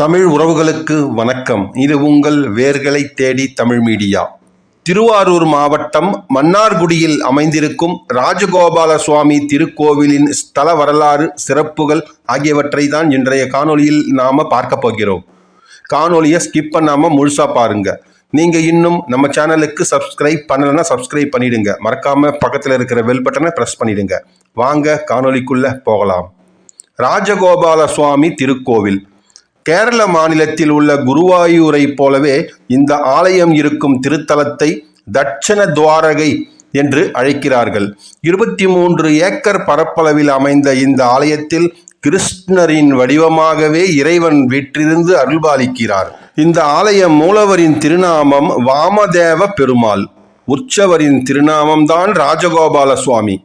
தமிழ் உறவுகளுக்கு வணக்கம். இது உங்கள் வேர்களை தேடி தமிழ் மீடியா. திருவாரூர் மாவட்டம் மன்னார்குடியில் அமைந்திருக்கும் ராஜகோபால சுவாமி திருக்கோவிலின் ஸ்தல வரலாறு சிறப்புகள் ஆகியவற்றை தான் இன்றைய காணொலியில் நாம் பார்க்க போகிறோம். காணொலியை ஸ்கிப் பண்ணாமல் முழுசாக பாருங்க. நீங்கள் இன்னும் நம்ம சேனலுக்கு சப்ஸ்கிரைப் பண்ணலைன்னா சப்ஸ்கிரைப் பண்ணிடுங்க. மறக்காமல் பக்கத்தில் இருக்கிற வெல் பட்டனை பிரஸ் பண்ணிடுங்க. வாங்க காணொலிக்குள்ளே போகலாம். ராஜகோபால சுவாமி திருக்கோவில். கேரள மாநிலத்தில் உள்ள குருவாயூரை போலவே இந்த ஆலயம் இருக்கும் திருத்தலத்தை தட்சண துவாரகை என்று அழைக்கிறார்கள். இருபத்தி மூன்று ஏக்கர் பரப்பளவில் அமைந்த இந்த ஆலயத்தில் கிருஷ்ணரின் வடிவமாகவே இறைவன் வீற்றிருந்து அருள்பாலிக்கிறார். இந்த ஆலய மூலவரின் திருநாமம் வாமதேவ பெருமாள். உற்சவரின் திருநாமம்தான் ராஜகோபால சுவாமி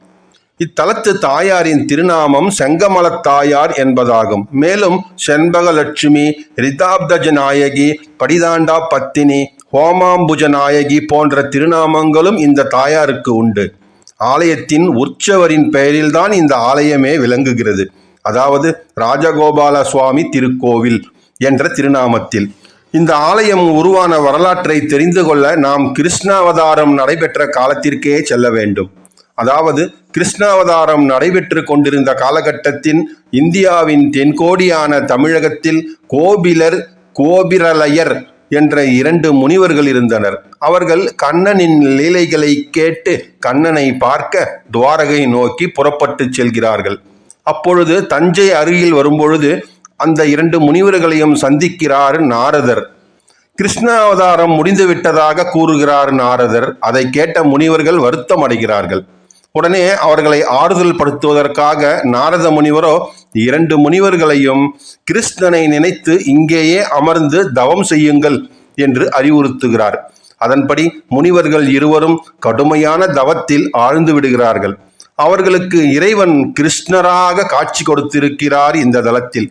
இத்தலத்து தாயாரின் திருநாமம் செங்கமலத் தாயார் என்பதாகும். மேலும் செண்பகலட்சுமி ரிதாப்தஜ நாயகி படிதாண்டா பத்தினி ஹோமாம்புஜ நாயகி போன்ற திருநாமங்களும் இந்த தாயாருக்கு உண்டு. ஆலயத்தின் உற்சவரின் பெயரில்தான் இந்த ஆலயமே விளங்குகிறது. அதாவது ராஜகோபால சுவாமி திருக்கோவில் என்ற திருநாமத்தில். இந்த ஆலயம் உருவான வரலாற்றை தெரிந்து கொள்ள நாம் கிருஷ்ணாவதாரம் நடைபெற்ற காலத்திற்கே செல்ல வேண்டும். அதாவது கிருஷ்ணாவதாரம் நடைபெற்று கொண்டிருந்த காலகட்டத்தின் இந்தியாவின் தென்கோடியான தமிழகத்தில் கோபிலர் கோபிரலயர் என்ற இரண்டு முனிவர்கள் இருந்தனர். அவர்கள் கண்ணனின் லீலைகளை கேட்டு கண்ணனை பார்க்க துவாரகை நோக்கி புறப்பட்டு செல்கிறார்கள். அப்பொழுது தஞ்சை அருகில் வரும்பொழுது அந்த இரண்டு முனிவர்களையும் சந்திக்கிறார் நாரதர். கிருஷ்ண அவதாரம் முடிந்துவிட்டதாக கூறுகிறார் நாரதர். அதை கேட்ட முனிவர்கள் வருத்தம் அடைகிறார்கள் உடனே அவர்களை ஆறுதல் படுத்துவதற்காக நாரத முனிவரோ இரண்டு முனிவர்களையும் கிருஷ்ணனை நினைத்து இங்கேயே அமர்ந்து தவம் செய்யுங்கள் என்று அறிவுறுத்துகிறார். அதன்படி முனிவர்கள் இருவரும் கடுமையான தவத்தில் ஆழ்ந்து விடுகிறார்கள். அவர்களுக்கு இறைவன் கிருஷ்ணராக காட்சி கொடுத்திருக்கிறார் இந்த தளத்தில்.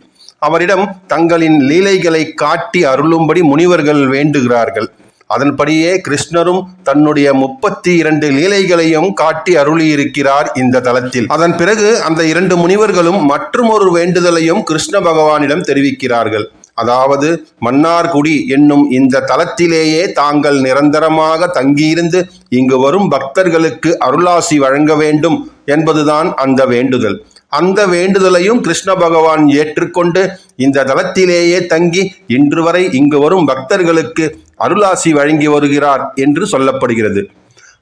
அவரிடம் தங்களின் லீலைகளை காட்டி அருளும்படி முனிவர்கள் வேண்டுகிறார்கள். அதன்படியே கிருஷ்ணரும் தன்னுடைய முப்பத்தி இரண்டு லீலைகளையும் காட்டி அருளியிருக்கிறார் இந்த தலத்தில். அதன் பிறகு அந்த இரண்டு முனிவர்களும் மற்றுமொரு வேண்டுதலையும் கிருஷ்ண பகவானிடம் தெரிவிக்கிறார்கள். அதாவது மன்னார்குடி என்னும் இந்த தலத்திலேயே தாங்கள் நிரந்தரமாக தங்கியிருந்து இங்கு வரும் பக்தர்களுக்கு அருளாசி வழங்க வேண்டும் என்பதுதான் அந்த வேண்டுதல். அந்த வேண்டுதலையும் கிருஷ்ண பகவான் ஏற்றுக்கொண்டு இந்த தலத்திலேயே தங்கி இன்று வரை இங்கு வரும் பக்தர்களுக்கு அருளாசி வழங்கி வருகிறார் என்று சொல்லப்படுகிறது.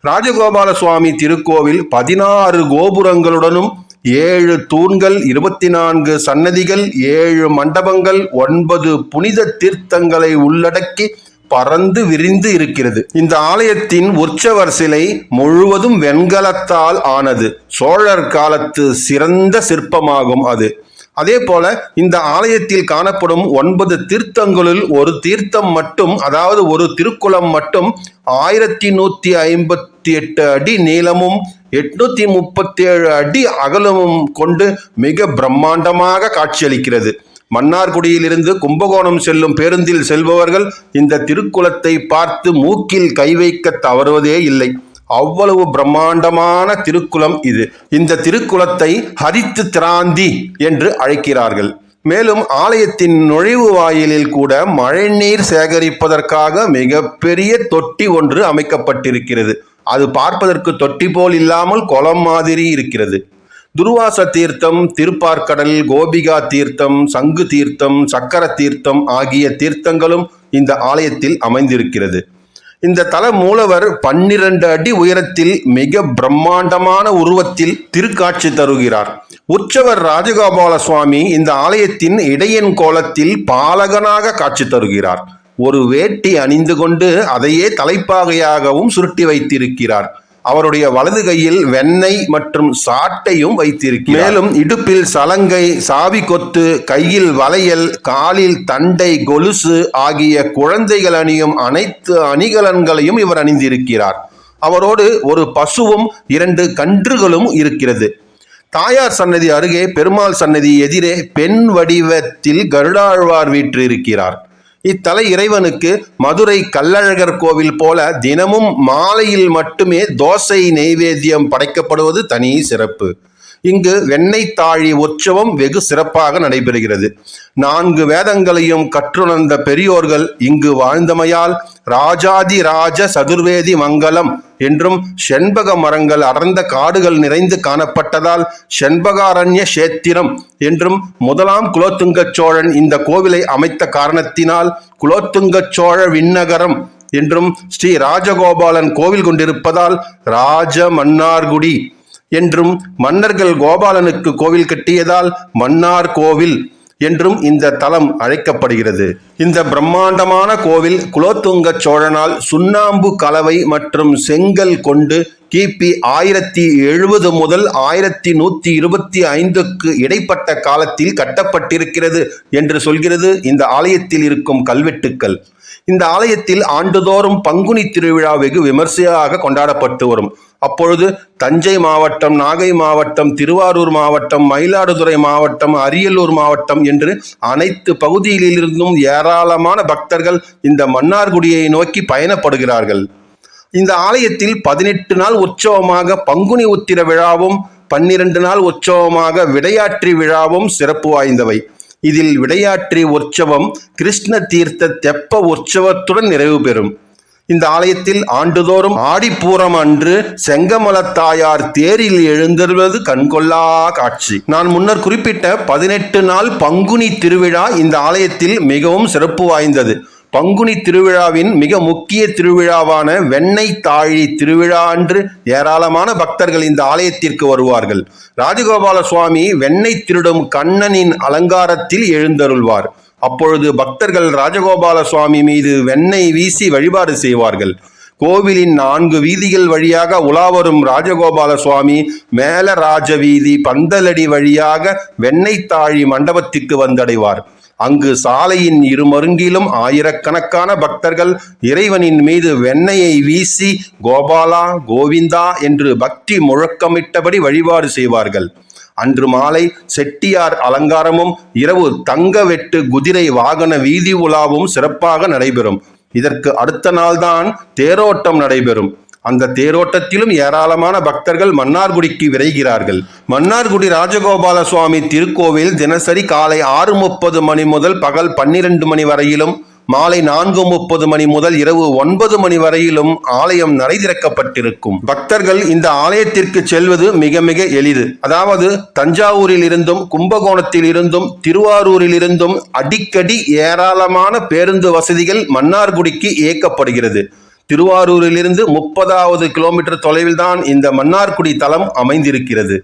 ராஜகோபால சுவாமி திருக்கோவில் பதினாறு கோபுரங்களுடனும் ஏழு தூண்கள் இருபத்தி நான்கு சன்னதிகள் ஏழு மண்டபங்கள் ஒன்பது புனித தீர்த்தங்களை உள்ளடக்கி பறந்து விரிந்து இருக்கிறது. இந்த ஆலயத்தின் உற்சவர் சிலை முழுவதும் வெண்கலத்தால் ஆனது. சோழர் காலத்து சிறந்த சிற்பமாகும் அது. அதே போல இந்த ஆலயத்தில் காணப்படும் ஒன்பது தீர்த்தங்களுள் ஒரு தீர்த்தம் மட்டும் அதாவது ஒரு திருக்குளம் மட்டும் ஆயிரத்தி நூத்தி ஐம்பத்தி எட்டு அடி நீளமும் எட்நூத்தி முப்பத்தி ஏழு அடி அகலமும் கொண்டு மிக பிரம்மாண்டமாக காட்சியளிக்கிறது. மன்னார்குடியிலிருந்து கும்பகோணம் செல்லும் பேருந்தில் செல்பவர்கள் இந்த திருக்குளத்தை பார்த்து மூக்கில் கை வைக்க தவறுவதே இல்லை. அவ்வளவு பிரம்மாண்டமான திருக்குளம் இது. இந்த திருக்குளத்தை ஹரித்து திராந்தி என்று அழைக்கிறார்கள். மேலும் ஆலயத்தின் நுழைவு வாயிலில் கூட மழைநீர் சேகரிப்பதற்காக மிகப்பெரிய தொட்டி ஒன்று அமைக்கப்பட்டிருக்கிறது. அது பார்ப்பதற்கு தொட்டி போல் இல்லாமல் குளம் மாதிரி இருக்கிறது. துர்வாச தீர்த்தம் திருப்பார்கடல் கோபிகா தீர்த்தம் சங்கு தீர்த்தம் சக்கர தீர்த்தம் ஆகிய தீர்த்தங்களும் இந்த ஆலயத்தில் அமைந்திருக்கிறது. இந்த தல மூலவர் பன்னிரண்டு அடி உயரத்தில் மிக பிரம்மாண்டமான உருவத்தில் திருக்காட்சி தருகிறார். உற்சவர் ராஜகோபால சுவாமி இந்த ஆலயத்தின் இடையன் கோலத்தில் பாலகனாக காட்சி தருகிறார். ஒரு வேட்டி அணிந்து கொண்டு அதையே தலைப்பாகையாகவும் சுருட்டி வைத்திருக்கிறார். அவருடைய வலது கையில் வெண்ணெய் மற்றும் சாட்டையும் வைத்திருக்கிறார். மேலும் இடுப்பில் சலங்கை சாவி கொத்து கையில் வளையல் காலில் தண்டை கொலுசு ஆகிய குழந்தைகள் அணியும் அனைத்து அணிகலன்களையும் இவர் அணிந்திருக்கிறார். அவரோடு ஒரு பசுவும் இரண்டு கன்றுகளும் இருக்கிறது. தாயார் சன்னதி அருகே பெருமாள் சன்னதி எதிரே பெண் வடிவத்தில் கருடாழ்வார் வீற்றிருக்கிறார். இத்தல இறைவனுக்கு மதுரை கள்ளழகர் கோவில் போல தினமும் மாலையில் மட்டுமே தோசை நெய்வேத்தியம் படைக்கப்படுவது தனி சிறப்பு. இங்கு வெண்ணெய் தாழி உற்சவம் வெகு சிறப்பாக நடைபெறுகிறது. நான்கு வேதங்களையும் கற்றுணர்ந்த பெரியோர்கள் இங்கு வாழ்ந்தமையால் ராஜாதி ராஜ சதுர்வேதி மங்கலம் என்றும் செண்பக மரங்கள் அடர்ந்த காடுகள் நிறைந்து காணப்பட்டதால் செண்பகாரண்ய சேத்திரம் என்றும் முதலாம் குலோத்துங்க சோழன் இந்த கோவிலை அமைத்த காரணத்தினால் குலோத்துங்க சோழ விண்ணகரம் என்றும் ஸ்ரீ ராஜகோபாலன் கோவில் கொண்டிருப்பதால் ராஜ மன்னார்குடி என்றும் மன்னர்கள் கோபாலனுக்கு கோவில் கட்டியதால் மன்னார் கோவில் என்றும் இந்த தலம் அழைக்கப்படுகிறது. இந்த பிரம்மாண்டமான கோவில் குலோத்துங்க சோழனால் சுண்ணாம்பு கலவை மற்றும் செங்கல் கொண்டு கிபி ஆயிரத்தி எழுபது முதல் ஆயிரத்தி நூத்தி இருபத்தி ஐந்துக்கு இடைப்பட்ட காலத்தில் கட்டப்பட்டிருக்கிறது என்று சொல்கிறது இந்த ஆலயத்தில் இருக்கும் கல்வெட்டுக்கள். இந்த ஆலயத்தில் ஆண்டுதோறும் பங்குனி திருவிழா வெகு விமர்சையாக கொண்டாடப்பட்டு வரும். அப்பொழுது தஞ்சை மாவட்டம் நாகை மாவட்டம் திருவாரூர் மாவட்டம் மயிலாடுதுறை மாவட்டம் அரியலூர் மாவட்டம் என்று அனைத்து பகுதிகளிலிருந்தும் ஏராளமான பக்தர்கள் இந்த மன்னார்குடியை நோக்கி பயணப்படுகிறார்கள். இந்த ஆலயத்தில் பதினெட்டு நாள் உற்சவமாக பங்குனி உத்திர விழாவும் பன்னிரண்டு நாள் உற்சவமாக விடையாற்றி விழாவும் சிறப்பு வாய்ந்தவை. இதில் விடையாற்றி உற்சவம் கிருஷ்ண தீர்த்த தெப்ப உற்சவத்துடன் நிறைவு பெறும். இந்த ஆலயத்தில் ஆண்டுதோறும் ஆடிப்பூரம் அன்று செங்கமலத்தாயார் தேரில் எழுந்தருவது கண்கொள்ளா காட்சி. நான் முன்னர் குறிப்பிட்ட பதினெட்டு நாள் பங்குனி திருவிழா இந்த ஆலயத்தில் மிகவும் சிறப்பு வாய்ந்தது. பங்குனி திருவிழாவின் மிக முக்கிய திருவிழாவான வெண்ணெய் தாழி திருவிழா அன்று ஏராளமான பக்தர்கள் இந்த ஆலயத்திற்கு வருவார்கள். ராஜகோபால சுவாமி வெண்ணெய் திருடும் கண்ணனின் அலங்காரத்தில் எழுந்தருள்வார். அப்பொழுது பக்தர்கள் ராஜகோபால சுவாமி மீது வெண்ணெய் வீசி வழிபாடு செய்வார்கள். கோவிலின் நான்கு வீதிகள் வழியாக உலாவரும் ராஜகோபால சுவாமி மேல ராஜ வீதி பந்தலடி வழியாக வெண்ணெய் தாழி மண்டபத்திற்கு வந்தடைவார். அங்கு சாலையின் இருமருங்கிலும் ஆயிரக்கணக்கான பக்தர்கள் இறைவனின் மீது வெண்ணையை வீசி கோபாலா கோவிந்தா என்று பக்தி முழக்கமிட்டபடி வழிபாடு செய்வார்கள். அன்று மாலை செட்டியார் அலங்காரமும் இரவு தங்க வெட்டு குதிரை வாகன வீதி உலாவும் சிறப்பாக நடைபெறும். இதற்கு அடுத்த நாள்தான் தேரோட்டம் நடைபெறும். அந்த தேரோட்டத்திலும் ஏராளமான பக்தர்கள் மன்னார்குடிக்கு விரைகிறார்கள். மன்னார்குடி ராஜகோபால சுவாமி திருக்கோவில் தினசரி காலை ஆறு முப்பது மணி முதல் பகல் பன்னிரண்டு மணி வரையிலும் மாலை நான்கு முப்பது மணி முதல் இரவு ஒன்பது மணி வரையிலும் ஆலயம் நடை திறக்கப்பட்டிருக்கும். பக்தர்கள் இந்த ஆலயத்திற்கு செல்வது மிக மிக எளிது. அதாவது தஞ்சாவூரில் இருந்தும் கும்பகோணத்தில் இருந்தும் திருவாரூரில் இருந்தும் அடிக்கடி ஏராளமான பேருந்து வசதிகள் மன்னார்குடிக்கு இயக்கப்படுகிறது. திருவாரூரிலிருந்து முப்பதாவது கிலோமீட்டர் தொலைவில்தான் இந்த மன்னார்குடி தலம் அமைந்திருக்கிறது.